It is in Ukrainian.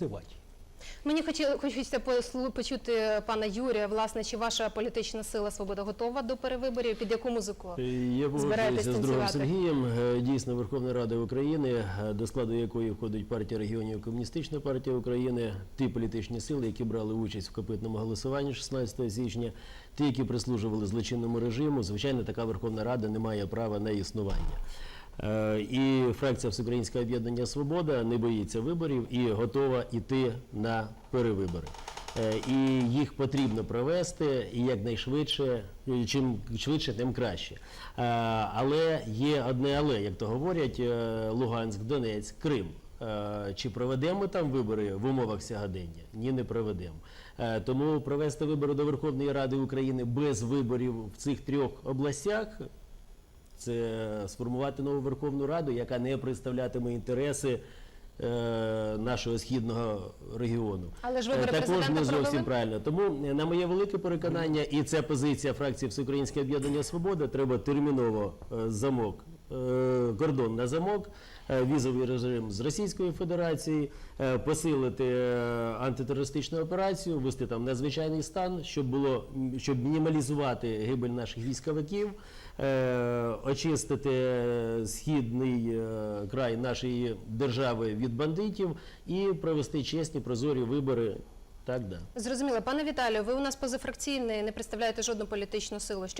голосувати. Мені хочеться послу- почути пана Юрія, власне, чи ваша політична сила Свобода готова до перевиборів? Під яку музику? Е, Я з другом? Сергієм. Е, Дійсно, Верховна Рада України, е, до складу якої входить партія регіонів Комуністична партія України, ті політичні сили, які брали участь в копитному голосуванні 16 січня, ті, які прислужували злочинному режиму, звичайно, така Верховна Рада не має права на існування. Е, І фракція Всеукраїнське об'єднання Свобода не боїться виборів і готова йти на перевибори. Е, І їх потрібно провести і якнайшвидше, чим швидше, тим краще. Е, Але є одне але, як то говорять, Луганськ, Донецьк, Крим. Чи проведемо там вибори в умовах сьогодення? Ні, не проведемо. Тому провести вибори до Верховної Ради України без виборів в цих трьох областях це сформувати нову Верховну Раду, яка не представлятиме інтереси е, нашого східного регіону. Але ж вибори Е, Також не зовсім провели? правильно. Тому е, на моє велике переконання, і це позиція фракції Всеукраїнське об'єднання Свобода. Треба терміново е, замок, кордон на замок, е, візовий режим з Російської Федерації, е, посилити е, антитерористичну операцію, ввести там надзвичайний стан, щоб було щоб мінімалізувати гибель наших військовиків, е, очистити е, східний е, край нашої держави від бандитів і провести чесні прозорі вибори. Так, да. Зрозуміло, пане Віталію, ви у нас позафракційний, не представляєте жодну політичну силу. Що